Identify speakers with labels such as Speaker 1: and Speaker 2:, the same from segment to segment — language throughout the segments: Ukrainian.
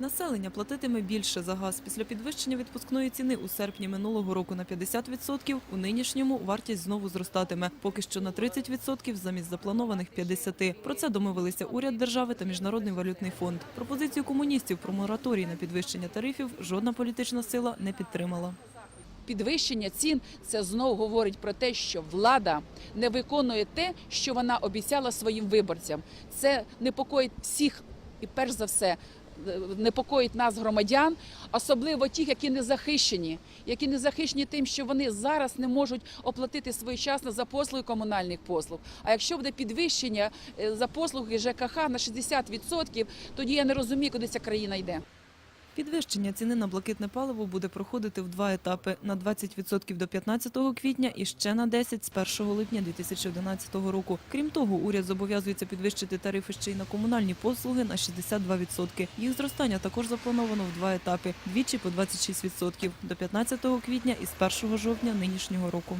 Speaker 1: Населення платитиме більше за газ. Після підвищення відпускної ціни у серпні минулого року на 50%, у нинішньому вартість знову зростатиме. Поки що на 30% замість запланованих 50%. Про це домовилися уряд держави та Міжнародний валютний фонд. Пропозицію комуністів про мораторій на підвищення тарифів жодна політична сила не підтримала.
Speaker 2: Підвищення цін це знову говорить про те, що влада не виконує те, що вона обіцяла своїм виборцям. Це непокоїть всіх і перш за все. Непокоїть нас, громадян, особливо тих, які не захищені, які не захищені тим, що вони зараз не можуть оплатити своєчасно за послуги комунальних послуг. А якщо буде підвищення е, за послуги ЖКХ на 60%, тоді я не розумію, куди ця країна йде.
Speaker 1: Підвищення ціни на блакитне паливо буде проходити в два етапи – на 20% до 15 квітня і ще на 10 з 1 липня 2011 року. Крім того, уряд зобов'язується підвищити тарифи ще й на комунальні послуги на 62%. Їх зростання також заплановано в два етапи – двічі по 26% – до 15 квітня і з 1 жовтня нинішнього року.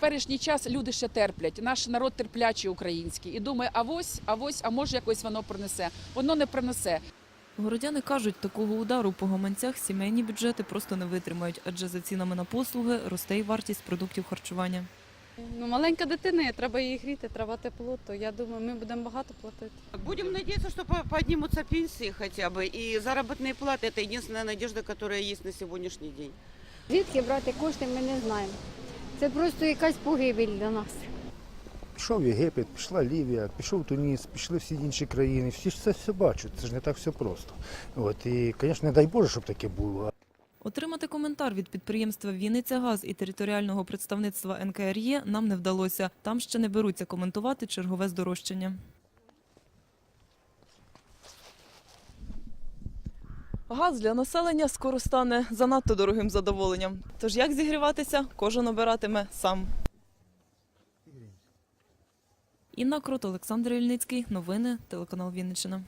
Speaker 2: Теперішній час люди ще терплять. Наш народ терплячий український і думає, авось, авось, а може якось воно принесе. Воно не принесе.
Speaker 1: Городяни кажуть, такого удару по гаманцях сімейні бюджети просто не витримають, адже за цінами на послуги росте й вартість продуктів харчування.
Speaker 3: Ну, маленька дитина, є, треба її гріти, треба тепло, то я думаю, ми будемо багато платити.
Speaker 4: Будем надеяться, что по- поднимутся пенсии хотя бы. И заработные платы – это единственная надежда, которая есть на сегодняшний день.
Speaker 5: Звідки брати кошти, ми не знаємо. Це просто якась погибель для нас.
Speaker 6: Пішов Єгипет, пішла Лівія, пішов Туніс, пішли всі інші країни. Всі ж це все бачать, це ж не так все просто. От, і, звісно, не дай Боже, щоб таке було.
Speaker 1: Отримати коментар від підприємства «Вінницягаз» і територіального представництва НКРЄ нам не вдалося. Там ще не беруться коментувати чергове здорожчання. Газ для населення скоро стане занадто дорогим задоволенням. Тож як зігріватися, кожен обиратиме сам. Інна Крут, Олександр Ільницький. Новини, телеканал Вінниччина.